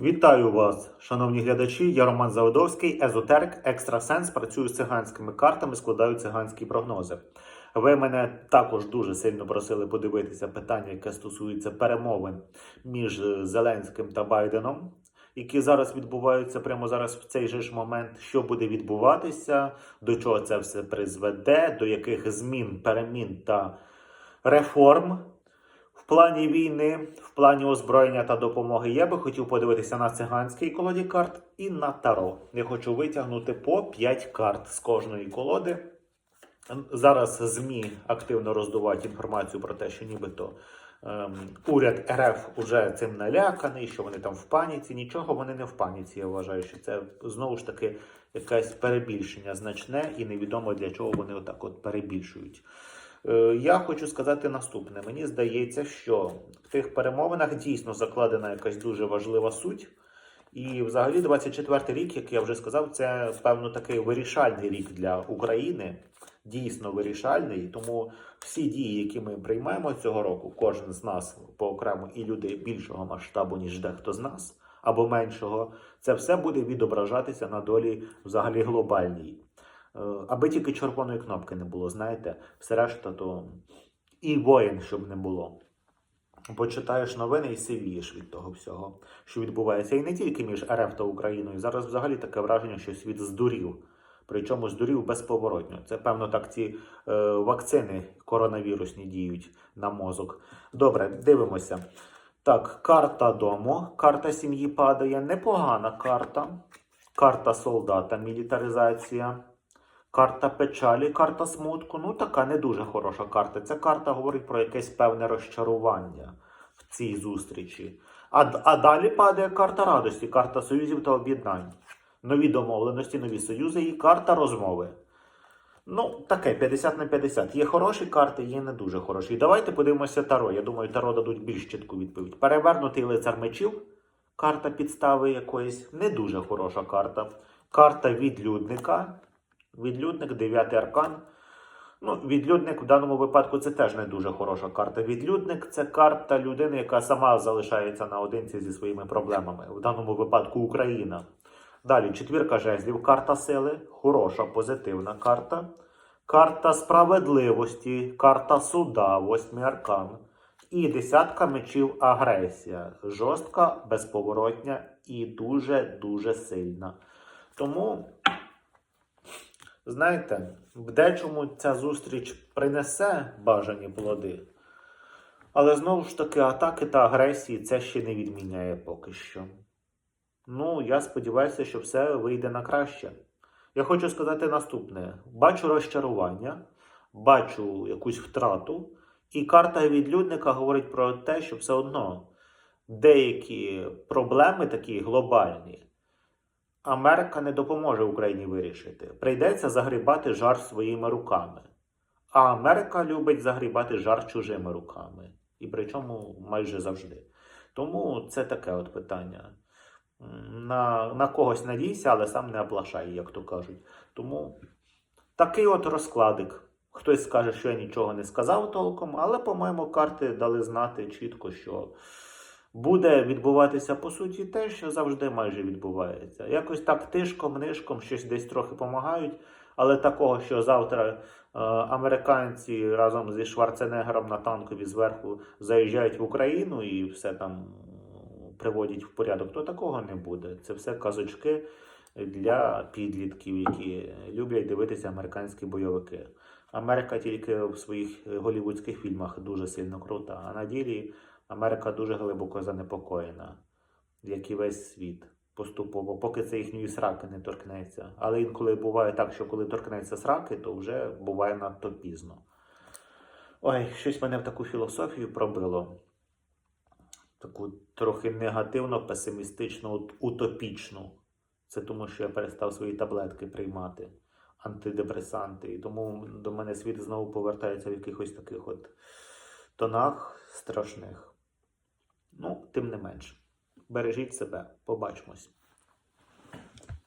Вітаю вас, шановні глядачі. Я Роман Заводовський, езотерик, екстрасенс. Працюю з циганськими картами, складаю циганські прогнози. Ви мене також дуже сильно просили подивитися питання, яке стосується перемовин між е, Зеленським та Байденом, які зараз відбуваються прямо зараз в цей же ж момент. Що буде відбуватися, до чого це все призведе, до яких змін, перемін та реформ плані війни, в плані озброєння та допомоги. Я би хотів подивитися на циганський колоді карт і на таро. Я хочу витягнути по 5 карт з кожної колоди. Зараз ЗМІ активно роздувають інформацію про те, що нібито ем, уряд РФ уже цим наляканий, що вони там в паніці. Нічого вони не в паніці. Я вважаю, що це знову ж таки якесь перебільшення значне і невідомо для чого вони отак от перебільшують. Е, Я хочу сказати наступне: мені здається, що в тих перемовинах дійсно закладена якась дуже важлива суть. І взагалі 24 рік, як я вже сказав, це певно такий вирішальний рік для України. Дійсно вирішальний. Тому всі дії, які ми приймаємо цього року, кожен з нас поокремо і люди більшого масштабу, ніж дехто з нас, або меншого, це все буде відображатися на долі взагалі глобальній. Е, Аби тільки червоної кнопки не було, знаєте, все решта, то і воїн, щоб не було. Почитаєш новини і сивієш від того всього, що відбувається. І не тільки між РФ та Україною. Зараз взагалі таке враження, що світ здурів. Причому здурів безповоротньо. Це, певно, так ці е, вакцини коронавірусні діють на мозок. Добре, дивимося. Так, карта дому, карта сім'ї падає. Непогана карта. Карта солдата, мілітаризація. Карта печалі, карта смутку. Ну, така не дуже хороша карта. Ця карта говорить про якесь певне розчарування в цій зустрічі. А, а далі падає карта радості, карта союзів та об'єднань. Нові домовленості, нові союзи і карта розмови. Ну, таке 50 на 50. Є хороші карти, є не дуже хороші. Давайте подивимося Таро. Я думаю, Таро дадуть більш чітку відповідь. Перевернутий лицар мечів, карта підстави якоїсь, не дуже хороша карта. Карта відлюдника. Відлюдник, дев'ятий аркан. Ну, відлюдник в даному випадку це теж не дуже хороша карта. Відлюдник це карта людини, яка сама залишається наодинці зі своїми проблемами. В даному випадку Україна. Далі четвірка жезлів, карта сили, хороша, позитивна карта. Карта справедливості, карта суда, восьмий аркан. І десятка мечів агресія. Жорстка, безповоротня і дуже-дуже сильна. Тому Знаєте, в дечому ця зустріч принесе бажані плоди. Але знову ж таки, атаки та агресії це ще не відміняє поки що. Ну, я сподіваюся, що все вийде на краще. Я хочу сказати наступне: бачу розчарування, бачу якусь втрату, і карта відлюдника говорить про те, що все одно деякі проблеми такі глобальні. Америка не допоможе Україні вирішити. Прийдеться загрібати жар своїми руками. А Америка любить загрібати жар чужими руками. І причому майже завжди. Тому це таке от питання. На, на когось надійся, але сам не оплашай, як то кажуть. Тому такий от розкладик. Хтось скаже, що я нічого не сказав толком, але, по-моєму, карти дали знати чітко, що буде відбуватися по суті те, що завжди майже відбувається. Якось так тишком, нишком щось десь трохи допомагають, але такого, що завтра е, американці разом зі Шварценеггером на танкові зверху заїжджають в Україну і все там приводять в порядок, то такого не буде. Це все казочки для підлітків, які люблять дивитися американські бойовики. Америка тільки в своїх голівудських фільмах дуже сильно крута, а на ділі Америка дуже глибоко занепокоєна, як і весь світ поступово, поки це їхньої сраки не торкнеться. Але інколи буває так, що коли торкнеться сраки, то вже буває надто пізно. Ой, щось мене в таку філософію пробило. Таку трохи негативно, песимістично, утопічну. Це тому, що я перестав свої таблетки приймати, антидепресанти. І тому до мене світ знову повертається в якихось таких от тонах страшних. Ну, тим не менш. Бережіть себе, побачимось.